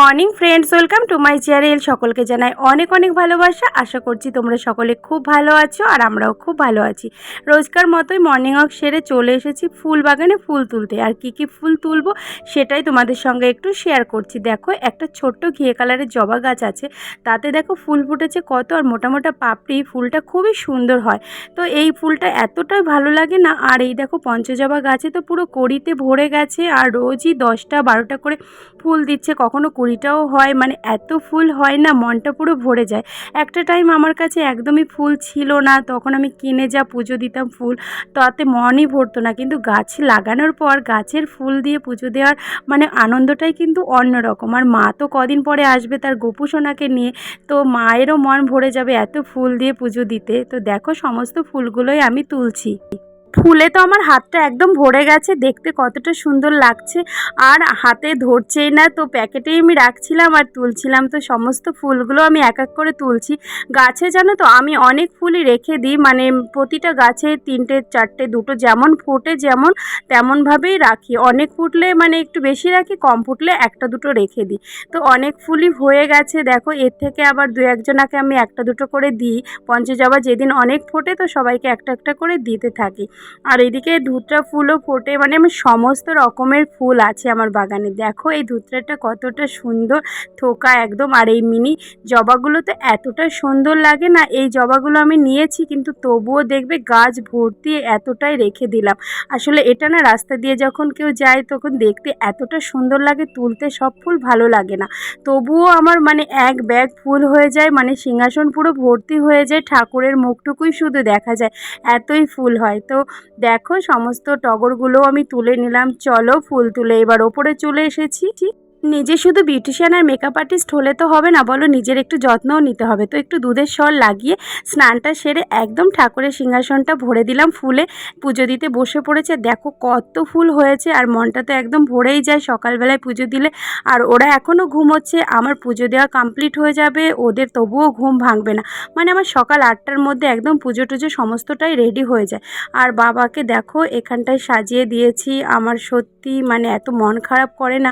Morning friends, welcome to my channel. সকলকে জানাই অনেক অনেক ভালোবাসা। আশা করছি তোমরা সকলে খুব ভালো আছো আর আমরাও খুব ভালো আছি। রোজকার মতোই মর্নিং ওয়াক সেরে চলে এসেছি ফুল বাগানে ফুল তুলতে। আর কি কি ফুল তুলবো সেটাই তোমাদের সঙ্গে একটু শেয়ার করছি। দেখো, একটা ছোট্ট ঘিয়ে কালারের জবা গাছ আছে। তাতে দেখো ফুল ফুটেছে কত আর মোটা মোটা পাপড়ি। ফুলটা খুবই সুন্দর হয়। তো এই ফুলটা এতটাই ভালো লাগে না। আর এই দেখো পঞ্চজবা গাছে তো পুরো কড়িতে ভরে গেছে। আর রোজই দশটা বারোটা করে ফুল দিচ্ছে। কখনো কুড়িটাও হয় মানে এত ফুল হয় না, মনটা পুরো ভরে যায়। একটা টাইম আমার কাছে একদমই ফুল ছিল না, তখন আমি কিনে যা পুজো দিতাম ফুল, তাতে মনই ভরতো না। কিন্তু গাছ লাগানোর পর, গাছের ফুল দিয়ে পুজো দেওয়ার মানে আনন্দটাই কিন্তু অন্যরকম। আর মা তো কদিন পরে আসবে তার গোপুসোনাকে নিয়ে, তো মায়েরও মন ভরে যাবে এত ফুল দিয়ে পুজো দিতে। তো দেখো, সমস্ত ফুলগুলোই আমি তুলছি। ফুলে তো আমার হাতটা একদম ভরে গেছে, দেখতে কতটা সুন্দর লাগছে। আর হাতে ধরছেই না, তো প্যাকেটেই আমি রাখছিলাম আর তুলছিলাম। তো সমস্ত ফুলগুলো আমি এক এক করে তুলছি। গাছে জানো তো আমি অনেক ফুলই রেখে দিই মানে প্রতিটা গাছে তিনটে, চারটে, দুটো যেমন ফোটে যেমন তেমনভাবেই রাখি। অনেক ফুটলে মানে একটু বেশি রাখি, কম ফুটলে একটা দুটো রেখে দিই। তো অনেক ফুলই হয়ে গেছে, দেখো এর থেকে আবার দু একজনাকে আমি একটা দুটো করে দিই। পঞ্চজবা যেদিন অনেক ফোটে তো সবাইকে একটা একটা করে দিতে থাকি। আর এদিকে ধুতরা ফুলও ফোটে মানে আমার সমস্ত রকমের ফুল আছে আমার বাগানে। দেখো এই ধুতরাটা কতটা সুন্দর থোকা একদম, আর এই মিনি জবাগুলো তো এতটা সুন্দর লাগে না, এই জবাগুলো আমি নিয়েছি, কিন্তু তবুও দেখবে গাছ ভর্তি এতটাই রেখে দিলাম। আসলে এটা না রাস্তা দিয়ে যখন কেউ যায় তখন দেখতে এতটা সুন্দর লাগে, তুলতে সব ফুল ভালো লাগে না। তবুও আমার মানে এক ব্যাগ ফুল হয়ে যায় মানে সিংহাসন পুরো ভর্তি হয়ে যায়, ঠাকুরের মুখটুকুই শুধু দেখা যায়, এতই ফুল হয়। তো দেখো সমস্ত টগরগুলো আমি তুলে নিলাম। চলো ফুল তুলে এবার ওপরে চলে এসেছি। নিজে শুধু বিউটিশিয়ান আর মেকআপ আর্টিস্ট হলে তো হবে না, বলো নিজের একটু যত্নও নিতে হবে। তো একটু দুধের সর লাগিয়ে স্নানটা সেরে একদম ঠাকুরের সিংহাসনটা ভরে দিলাম ফুলে। পুজো দিতে বসে পড়েছে, দেখো কত ফুল হয়েছে আর মনটা তো একদম ভরেই যায় সকালবেলায় পুজো দিলে। আর ওরা এখনও ঘুমোচ্ছে, আমার পুজো দেওয়া কমপ্লিট হয়ে যাবে, ওদের তবুও ঘুম ভাঙবে না। মানে আমার সকাল আটটার মধ্যে একদম পুজো টুজো সমস্তটাই রেডি হয়ে যায়। আর বাবাকে দেখো, এখানটায় সাজিয়ে দিয়েছি, আমার সত্যি মানে এত মন খারাপ করে না।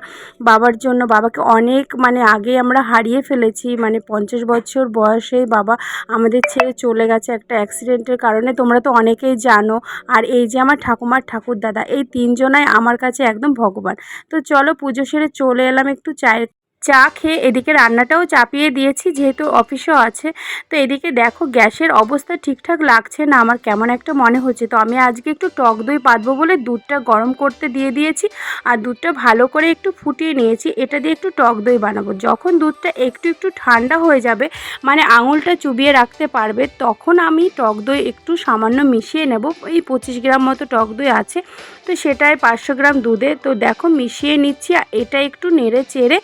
বাবার জন্য বাবাকে অনেক মানে আগে আমরা হারিয়ে ফেলেছি মানে পঞ্চাশ বছর বয়সে বাবা আমাদের ছেড়ে চলে গেছে একটা অ্যাক্সিডেন্টের কারণে। তোমরা তো অনেকেই জানো, আর এই যে আমার ঠাকুমার ঠাকুর দাদা এই তিনজনাই আমার কাছে একদম ভগবান। তো চলো পুজো সেরে চলে এলাম একটু চায়ের চা খেয়ে এদিকে রান্নাটাও চাপিয়ে দিয়েছি, যেহেতু অফিসও আছে। তো এদিকে দেখো গ্যাসের অবস্থা ঠিকঠাক লাগছে না, আমার কেমন একটা মনে হচ্ছে। তো আমি আজকে একটু টক দই পাতবো বলে দুধটা গরম করতে দিয়ে দিয়েছি আর দুধটা ভালো করে একটু ফুটিয়ে নিয়েছি। এটা দিয়ে একটু টক দই বানাবো। যখন দুধটা একটু একটু ঠান্ডা হয়ে যাবে মানে আঙুলটা চুবিয়ে রাখতে পারবে, তখন আমি টক দই একটু সামান্য মিশিয়ে নেব। এই পঁচিশ গ্রাম মতো টক দই আছে, তো সেটাই পাঁচশো গ্রাম দুধে। তো দেখো মিশিয়ে নিচ্ছি আর এটা একটু নেড়ে চেড়ে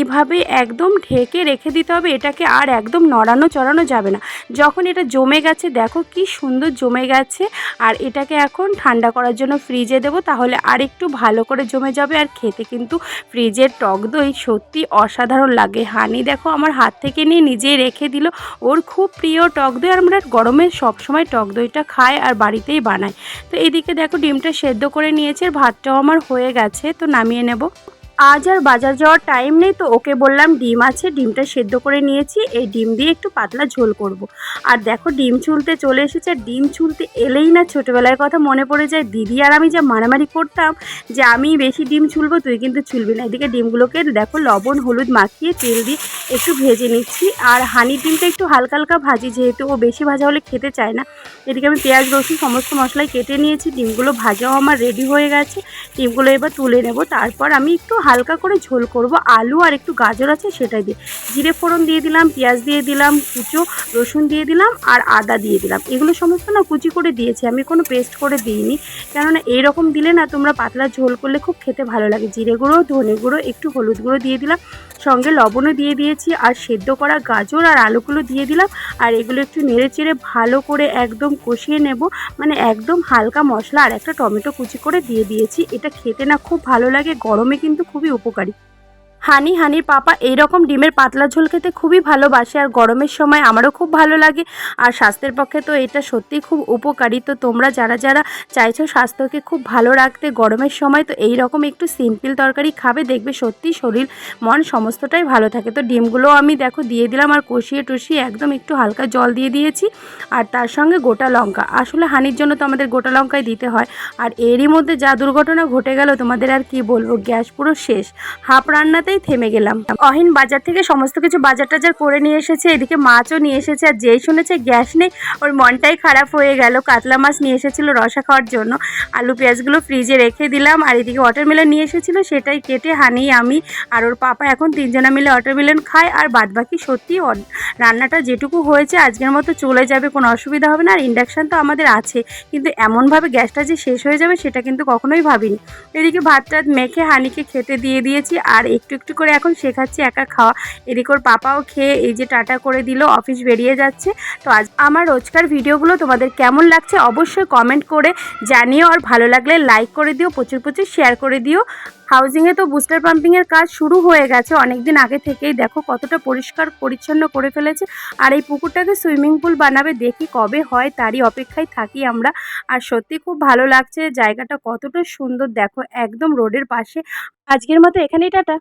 এইভাবে একদম ঢেকে রেখে দিতে হবে। এটাকে আর একদম নড়ানো চড়ানো যাবে না। যখন এটা জমে গেছে, দেখো কি সুন্দর জমে গেছে। আর এটাকে এখন ঠান্ডা করার জন্য ফ্রিজে দেবো। তাহলে আর একটু ভালো করে জমে যাবে। আর খেতে কিন্তু ফ্রিজের টক দই সত্যি অসাধারণ লাগে। হানি দেখো আমার হাত থেকে নিয়ে নিজেই রেখে দিল। ওর খুব প্রিয় টক দই। আর আমরা গরমে সবসময় টক দইটা খাই আর বাড়িতেই বানাই। তো এদিকে দেখো ডিমটা সেদ্ধ করে নিয়েছে। আর ভাতটাও আমার হয়ে গেছে। তো নামিয়ে নেব। আজ আর বাজার যাওয়ার টাইম নেই তো ওকে বললাম ডিম আছে, ডিমটা সেদ্ধ করে নিয়েছি, এই ডিম দিয়ে একটু পাতলা ঝোল করব। আর দেখো ডিম চুলতে চলে এসেছে ডিম চুলতে এলেই না ছোটোবেলার কথা মনে পড়ে যায়, দিদি আর আমি যা মারামারি করতাম যে আমি বেশি ডিম চুলবো তুই কিন্তু ছুলবি না। এদিকে ডিমগুলোকে দেখো লবণ, হলুদ মাখিয়ে তেল দিয়ে একটু ভেজে নিচ্ছি, আর হানি ডিমটা একটু হালকা হালকা ভাজি, যেহেতু ও বেশি ভাজা হলে খেতে চায় না। এদিকে আমি পেঁয়াজ, রসুন সমস্ত মশলাই কেটে নিয়েছি, ডিমগুলো ভাজাও আমার রেডি হয়ে গেছে। ডিমগুলো এবার তুলে নেব, তারপর আমি একটু হালকা করে ঝোল করব, আলু আর একটু গাজর আছে সেটাই দিয়ে। জিরে ফোড়ন দিয়ে দিলাম, পেঁয়াজ দিয়ে দিলাম, কুচো, রসুন দিয়ে দিলাম আর আদা দিয়ে দিলাম। এগুলো সমস্ত না কুচি করে দিয়েছি, আমি কোনো পেস্ট করে দিইনি। কেননা এইরকম দিলে না তোমরা পাতলা ঝোল করলে খুব খেতে ভালো লাগে। জিরে গুঁড়ো, ধনে গুঁড়ো, একটু হলুদ গুঁড়ো দিয়ে দিলাম, সঙ্গে লবণও দিয়ে দিয়েছি আর সেদ্ধ করা গাজর আর আলুগুলো দিয়ে দিলাম। আর এগুলো একটু নেড়ে চেড়ে ভালো করে একদম কষিয়ে নেব। মানে একদম হালকা মশলা আর একটা টমেটো কুচি করে দিয়ে দিয়েছি। এটা খেতে না খুব ভালো লাগে, গরমে কিন্তু খুবই উপকারী। হানি, হানির পাপা এইরকম ডিমের পাতলা ঝোল খেতে খুবই ভালোবাসে আর গরমের সময় আমারও খুব ভালো লাগে। আর স্বাস্থ্যের পক্ষে তো এটা সত্যিই খুব উপকারী। তো তোমরা যারা যারা চাইছো স্বাস্থ্যকে খুব ভালো রাখতে, গরমের সময় তো এই রকম একটু সিম্পল তরকারি খাবে, দেখবে সত্যি শরীর, মন সমস্তটাই ভালো থাকে। তো ডিমগুলো আমি দেখো দিয়ে দিলাম আর কষিয়ে টষিয়ে একদম একটু হালকা জল দিয়ে দিয়েছি। আর তার সঙ্গে গোটা লঙ্কা। আসলে হানির জন্য তো আমাদের গোটা লঙ্কাই দিতে হয়। আর এরই মধ্যে যা দুর্ঘটনা ঘটে গেল তোমাদের আর কি বলব? গ্যাস পুরো শেষ। হাফ রান্নাতেই থেমে গেলাম। অহিন বাজার থেকে সমস্ত কিছু বাজার টাজার করে নিয়ে এসেছে, এদিকে মাছও নিয়ে এসেছে, আর যেই শুনেছে গ্যাস নেই, ওর মনটাই খারাপ হয়ে গেল। কাতলা মাছ নিয়ে এসেছিল রসা খাওয়ার জন্য। আলু পেঁয়াজগুলো ফ্রিজে রেখে দিলাম, আর এদিকে ওয়াটারমেলন নিয়ে এসেছিল, সেটাই কেটে হানি আমি আর ওর পাপা এখন তিনজনা মিলে ওয়াটারমেলন খায়, আর বাদবাকি সত্যি রান্নাটা যেটুকু হয়েছে আজকের মতো চলে যাবে, কোনো অসুবিধা হবে না, আর ইন্ডাকশান তো আমাদের আছে। কিন্তু এমনভাবে গ্যাসটা যে শেষ হয়ে যাবে, সেটা কিন্তু কখনোই ভাবিনি। এদিকে ভাত টাত মেখে হানিকে খেতে দিয়ে দিয়েছি, আর একটু একটু করে এখন শেখাচ্ছি, একা খাওয়া। এদিক ওর পাপাও খেয়ে এই যে টাটা করে দিল, অফিস বেরিয়ে যাচ্ছে। তো আজ আমার রোজকার ভিডিওগুলো তোমাদের কেমন লাগছে অবশ্যই কমেন্ট করে জানিও। আর ভালো লাগলে লাইক করে দিও, প্রচুর প্রচুর শেয়ার করে দিও। হাউজিংয়ে তো বুস্টার পাম্পিংয়ের কাজ শুরু হয়ে গেছে অনেক দিন আগে থেকেই। দেখো কতটা পরিষ্কার, পরিচ্ছন্ন করে ফেলেছে। আর এই পুকুরটাকে সুইমিং পুল বানাবে, দেখি কবে হয়, তারই অপেক্ষায় থাকি আমরা। আর সত্যি খুব ভালো লাগছে, জায়গাটা কতটা সুন্দর, দেখো একদম রোডের পাশে। আজকের মতো এখানেই, টাটা।